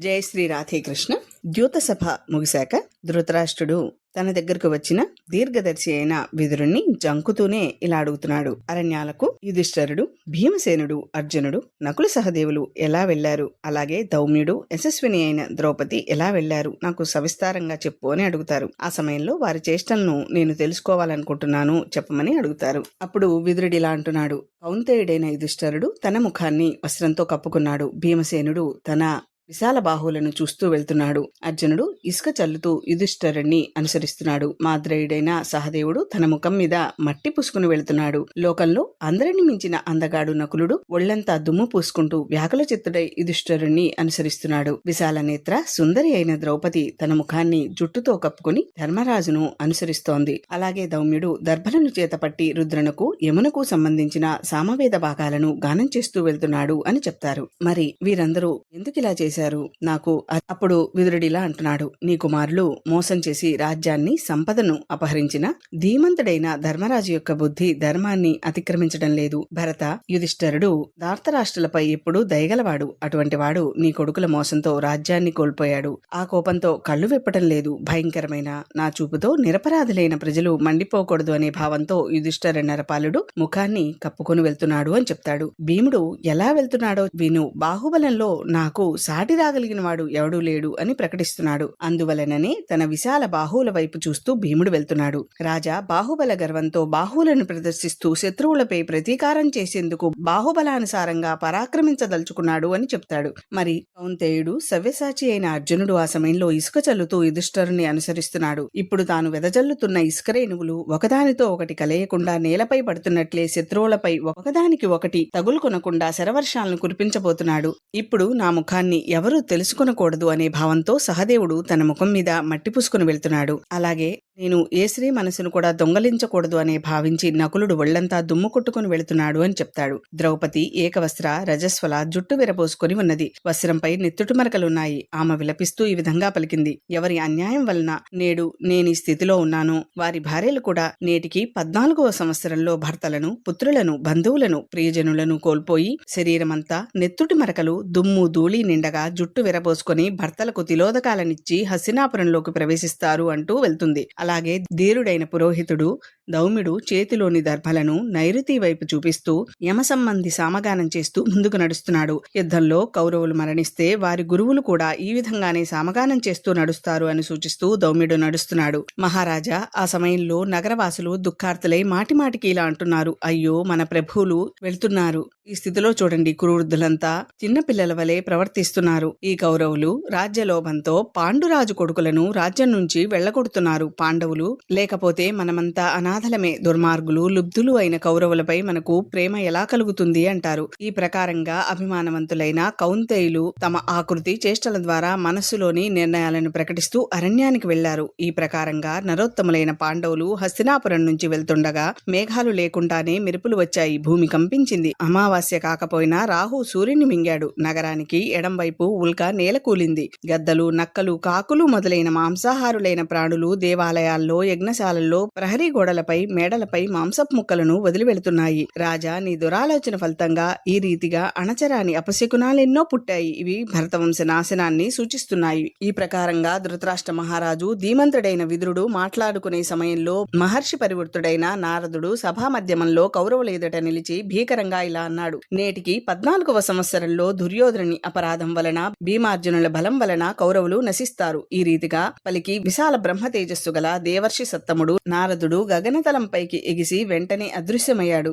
జయ శ్రీ రాధేకృష్ణ. ద్యూత సభ ముగిశాక ధృతరాష్ట్రుడు తన దగ్గరకు వచ్చిన దీర్ఘదర్శి అయిన విదురుణ్ణి జంకుతూనే ఇలా అడుగుతున్నాడు. అరణ్యాలకు యుధిష్ఠరుడు భీమసేనుడు అర్జునుడు నకుల సహదేవులు ఎలా వెళ్ళారు అలాగే దౌమ్యుడు యశస్విని అయిన ద్రౌపది ఎలా వెళ్ళారు నాకు సవిస్తారంగా చెప్పు అని అడుగుతారు. ఆ సమయంలో వారి చేష్టలను నేను తెలుసుకోవాలనుకుంటున్నాను చెప్పమని అడుగుతారు. అప్పుడు విదురుడు ఇలా అంటున్నాడు. కౌంతేయుడైన యుధిష్ఠరుడు తన ముఖాన్ని వస్త్రంతో కప్పుకున్నాడు. భీమసేనుడు తన విశాల బాహువులను చూస్తూ వెళ్తున్నాడు. అర్జునుడు ఇసుక చల్లుతూ యుధిష్ఠరుణ్ణి అనుసరిస్తున్నాడు. మాద్రేయుడైన సహదేవుడు తన ముఖం మీద మట్టి పూసుకుని వెళ్తున్నాడు. లోకంలో అందరిని మించిన అందగాడు నకులుడు ఒళ్ళంతా దుమ్ము పూసుకుంటూ వ్యాకుల చిత్తుడై యుధిష్ఠరుణ్ణి అనుసరిస్తున్నాడు. విశాల నేత్ర సుందరి అయిన ద్రౌపది తన ముఖాన్ని జుట్టుతో కప్పుకుని ధర్మరాజును అనుసరిస్తోంది. అలాగే దౌమ్యుడు దర్భలను చేతపట్టి రుద్రనకు యమునకు సంబంధించిన సామవేద భాగాలను గానం చేస్తూ వెళ్తున్నాడు అని చెప్తారు. మరి వీరందరూ ఎందుకిలా చేశారు? నాకు అప్పుడు విదురుడిలా అంటున్నాడు. నీ కుమారులు మోసం చేసి రాజ్యాన్ని సంపదను అపహరించిన ధీమంతుడైన ధర్మరాజు యొక్క బుద్ధి ధర్మాన్ని అతిక్రమించడం లేదు. భరత యుధిష్ఠరుడు దార్తరాష్ట్రులపై ఎప్పుడూ దయగలవాడు. అటువంటి వాడు నీ కొడుకుల మోసంతో రాజ్యాన్ని కోల్పోయాడు. ఆ కోపంతో కళ్ళు విప్పటం లేదు. భయంకరమైన నా చూపుతో నిరపరాధులైన ప్రజలు మండిపోకూడదు అనే భావంతో యుధిష్ఠర నరపాలుడు ముఖాన్ని కప్పుకొని వెళ్తున్నాడు అని చెప్తాడు. భీముడు ఎలా వెళ్తున్నాడో విను. బాహుబలంలో నాకు సాటి రాగలిగిన వాడు ఎవడూ లేడు అని ప్రకటిస్తున్నాడు. అందువలననే తన విశాల బాహువుల వైపు చూస్తూ భీముడు వెళ్తున్నాడు. రాజా బాహుబల గర్వంతో బాహువులను ప్రదర్శిస్తూ శత్రువులపై ప్రతీకారం చేసేందుకు బాహుబలానుసారంగా పరాక్రమించదలుచుకున్నాడు అని చెప్తాడు. మరి కౌంతేయుడు సవ్యసాచి అయిన అర్జునుడు ఆ సమయంలో ఇసుక చల్లుతూ యుధిష్ఠరుని అనుసరిస్తున్నాడు. ఇప్పుడు తాను వెదజల్లుతున్న ఇసుక రేణువులు ఒకదానితో ఒకటి కలయకుండా నేలపై పడుతున్నట్లే శత్రువులపై ఒకదానికి ఒకటి తగులుకొనకుండా శరవర్షాలను కురిపించబోతున్నాడు. ఇప్పుడు నా ముఖాన్ని ఎవరూ తెలుసుకొనకూడదు అనే భావంతో సహదేవుడు తన ముఖం మీద మట్టి పూసుకుని వెళ్తున్నాడు. అలాగే నేను ఏ స్త్రీ మనసును కూడా దొంగలించకూడదు అనే భావించి నకులుడు ఒళ్ళంతా దుమ్ము కొట్టుకుని వెళుతున్నాడు అని చెప్తాడు. ద్రౌపది ఏకవస్త్ర రజస్వల జుట్టు విరబోసుకుని ఉన్నది. వస్త్రంపై నెత్తుటి మరకలున్నాయి ఆమె విలపిస్తూ ఈ విధంగా పలికింది. ఎవరి అన్యాయం వలన నేడు నేను ఈ స్థితిలో ఉన్నాను. వారి భార్యలు కూడా నేటికి పద్నాలుగవ సంవత్సరంలో భర్తలను పుత్రులను బంధువులను ప్రియజనులను కోల్పోయి శరీరమంతా నెత్తుటి మరకలు దుమ్ము ధూళి నిండగా జుట్టు విరబోసుకొని భర్తలకు తిలోదకాలనిచ్చి హసినాపురంలోకి ప్రవేశిస్తారు అంటూ వెళ్తుంది. అలాగే ధీరుడైన పురోహితుడు దౌమిడు చేతిలోని దర్భలను నైరుతి వైపు చూపిస్తూ యమ సంబంధి సామగానం చేస్తూ ముందుకు నడుస్తున్నాడు. యుద్ధంలో కౌరవులు మరణిస్తే వారి గురువులు కూడా ఈ విధంగానే సామగానం చేస్తూ నడుస్తారు అని సూచిస్తూ దౌమిడు నడుస్తున్నాడు. మహారాజా ఆ సమయంలో నగరవాసులు దుఃఖార్తులై మాటిమాటికి ఇలా అంటున్నారు. అయ్యో మన ప్రభువులు వెళ్తున్నారు. ఈ స్థితిలో చూడండి కురువృద్ధులంతా చిన్నపిల్లల వలె ప్రవర్తిస్తున్నారు. ఈ కౌరవులు రాజ్యలోభంతో పాండురాజు కొడుకులను రాజ్యం నుంచి వెళ్ళగొడుతున్నారు పాండవులు లేకపోతే మనమంతా అనాథలమే. దుర్మార్గులు లుబ్ధులు అయిన కౌరవులపై మనకు ప్రేమ ఎలా కలుగుతుంది అంటారు. ఈ ప్రకారంగా అభిమానవంతులైన కౌంతేయులు తమ ఆకృతి చేష్టల ద్వారా మనస్సులోని నిర్ణయాలను ప్రకటిస్తూ అరణ్యానికి వెళ్ళారు ఈ ప్రకారంగా నరోత్తములైన పాండవులు హస్తినాపురం నుంచి వెళ్తుండగా మేఘాలు లేకుండానే మెరుపులు వచ్చాయి. భూమి కంపించింది. అమావాస్య కాకపోయినా రాహు సూర్యుని మింగాడు. నగరానికి ఎడంవైపు ఉల్క నేల కూలింది. గద్దలు నక్కలు కాకులు మొదలైన మాంసాహారులైన ప్రాణులు దేవాలయాల్లో యజ్ఞశాలల్లో ప్రహరీ గోడలపై మేడలపై మాంసపు ముక్కలను వదిలి వెళుతున్నాయి రాజా నీ దురాలోచన ఫలితంగా ఈ రీతిగా అణచరాని అపశకునాలెన్నో పుట్టాయి. ఇవి భరతవంశ నాశనాన్ని సూచిస్తున్నాయి. ఈ ప్రకారంగా ధృతరాష్ట్ర మహారాజు ధీమంతుడైన విదురుడు మాట్లాడుకునే సమయంలో మహర్షి పరివృత్తుడైన నారదుడు సభా మధ్యమంలో కౌరవుల ఎదుట నిలిచి భీకరంగా ఇలా అన్నాడు. నేటికి పద్నాలుగవ సంవత్సరంలో దుర్యోధనుని అపరాధం వలన భీమార్జునుల బలం వలన కౌరవులు నశిస్తారు. ఈ రీతిగా పలికి విశాల బ్రహ్మ తేజస్సు గల దేవర్షి సత్తముడు నారదుడు గగనతలంపైకి ఎగిసి వెంటనే అదృశ్యమయ్యాడు.